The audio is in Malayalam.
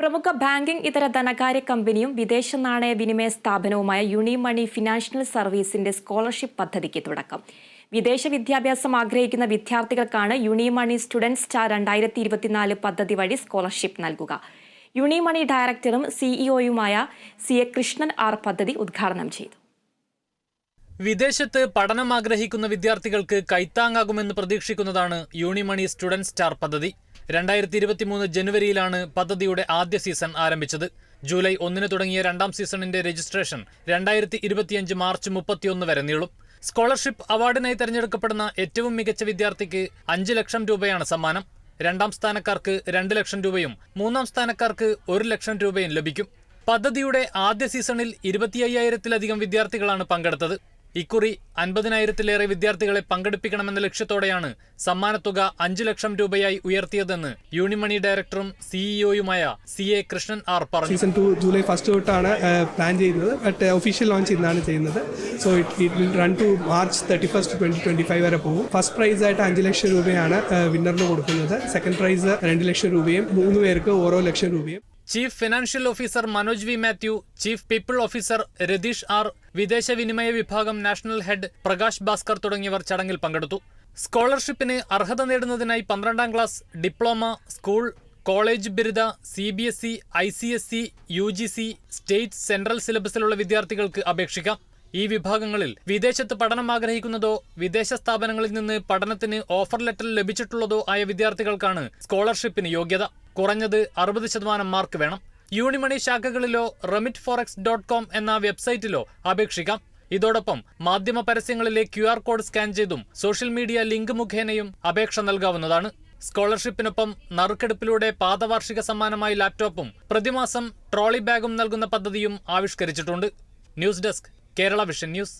പ്രമുഖ ബാങ്കിംഗ് ഇതര ധനകാര്യ കമ്പനിയും വിദേശ നാണയ വിനിമയ സ്ഥാപനവുമായ യുണിമണി ഫിനാൻഷ്യൽ സർവീസിന്റെ സ്കോളർഷിപ്പ് പദ്ധതിക്ക് തുടക്കം. വിദേശ വിദ്യാഭ്യാസം ആഗ്രഹിക്കുന്ന വിദ്യാർത്ഥികൾക്കാണ് യുണിമണി സ്റ്റുഡന്റ് സ്റ്റാർ രണ്ടായിരത്തി ഇരുപത്തിനാല് പദ്ധതി വഴി സ്കോളർഷിപ്പ് നൽകുക. യുണിമണി ഡയറക്ടറും സിഇഒയുമായ സി എ കൃഷ്ണൻ ആർ പദ്ധതി ഉദ്ഘാടനം ചെയ്തു. വിദേശത്ത് പഠനം ആഗ്രഹിക്കുന്ന വിദ്യാർത്ഥികൾക്ക് കൈത്താങ്ങാകുമെന്ന് പ്രതീക്ഷിക്കുന്നതാണ് യൂണിമണി സ്റ്റുഡന്റ് സ്റ്റാർ പദ്ധതി. രണ്ടായിരത്തി ഇരുപത്തിമൂന്ന് ജനുവരിയിലാണ് പദ്ധതിയുടെ ആദ്യ സീസൺ ആരംഭിച്ചത്. ജൂലൈ ഒന്നിന് തുടങ്ങിയ രണ്ടാം സീസണിന്റെ രജിസ്ട്രേഷൻ രണ്ടായിരത്തി ഇരുപത്തിയഞ്ച് മാർച്ച് മുപ്പത്തിയൊന്ന് വരെ നീളും. സ്കോളർഷിപ്പ് അവാർഡിനായി തെരഞ്ഞെടുക്കപ്പെടുന്ന ഏറ്റവും മികച്ച വിദ്യാർത്ഥിക്ക് അഞ്ച് ലക്ഷം രൂപയാണ് സമ്മാനം. രണ്ടാം സ്ഥാനക്കാർക്ക് രണ്ട് ലക്ഷം രൂപയും മൂന്നാം സ്ഥാനക്കാർക്ക് ഒരു ലക്ഷം രൂപയും ലഭിക്കും. പദ്ധതിയുടെ ആദ്യ സീസണിൽ ഇരുപത്തി അയ്യായിരത്തിലധികം വിദ്യാർത്ഥികളാണ് പങ്കെടുത്തത്. ഇക്കുറി അൻപതിനായിരത്തിലേറെ വിദ്യാർത്ഥികളെ പങ്കെടുപ്പിക്കണമെന്ന ലക്ഷ്യത്തോടെയാണ് സമ്മാനത്തുക അഞ്ചു ലക്ഷം രൂപയായി ഉയർത്തിയതെന്ന് യൂണിമണി ഡയറക്ടറും സിഇഒയുമായ സി എ കൃഷ്ണൻ ആർ പറഞ്ഞു. സീസൺ ടു ജൂലൈ ഫസ്റ്റ് തൊട്ടാണ് പ്ലാൻ ചെയ്യുന്നത്. ബട്ട് ഒഫീഷ്യൽ ലോഞ്ച് ഇന്നാണ് ചെയ്യുന്നത്. So it it will run to March thirty first twenty twenty five വരെ പോകും. ഫസ്റ്റ് പ്രൈസ് ആയിട്ട് അഞ്ച് ലക്ഷം രൂപയാണ് വിന്നറിന് കൊടുക്കുന്നത്. സെക്കൻഡ് പ്രൈസ് രണ്ട് ലക്ഷം രൂപയും മൂന്ന് പേർക്ക് ഓരോ ലക്ഷം രൂപയും. Chief financial officer Manoj V Mathew chief people officer Ratheesh R വിദേശ വിനിമയ വിഭാഗം നാഷണൽ ഹെഡ് പ്രകാശ് ഭാസ്കർ തുടങ്ങിയവർ ചടങ്ങിൽ പങ്കെടുത്തു. സ്കോളർഷിപ്പിന് അർഹത നേടുന്നതിനായി പന്ത്രണ്ടാം ക്ലാസ് ഡിപ്ലോമ സ്കൂൾ കോളേജ് ബിരുദ C B S E I C S E U G C state central സിലബസിലുള്ള വിദ്യാർത്ഥികൾക്ക് അപേക്ഷിക്കാം. ഈ വിഭാഗങ്ങളിൽ വിദേശത്ത് പഠനം ആഗ്രഹിക്കുന്നതോ വിദേശ സ്ഥാപനങ്ങളിൽ നിന്ന് പഠനത്തിന് ഓഫർ ലെറ്റർ ലഭിച്ചിട്ടുള്ളതോ ആയ വിദ്യാർത്ഥികൾക്കാണ് സ്കോളർഷിപ്പിന് യോഗ്യത. കുറഞ്ഞത് അറുപത് ശതമാനം മാർക്ക് വേണം. യൂണിമണി ശാഖകളിലോ റെമിറ്റ് ഫോറക്സ് ഡോട്ട് കോം എന്ന വെബ്സൈറ്റിലോ അപേക്ഷിക്കാം. ഇതോടൊപ്പം മാധ്യമ പരസ്യങ്ങളിലെ ക്യു ആർ കോഡ് സ്കാൻ ചെയ്തും സോഷ്യൽ മീഡിയ ലിങ്ക് മുഖേനയും അപേക്ഷ നൽകാവുന്നതാണ്. സ്കോളർഷിപ്പിനൊപ്പം നറുക്കെടുപ്പിലൂടെ പാദവാർഷിക സമ്മാനമായി ലാപ്ടോപ്പും പ്രതിമാസം ട്രോളി ബാഗും നൽകുന്ന പദ്ധതിയും ആവിഷ്കരിച്ചിട്ടുണ്ട്. News desk Kerala vision news.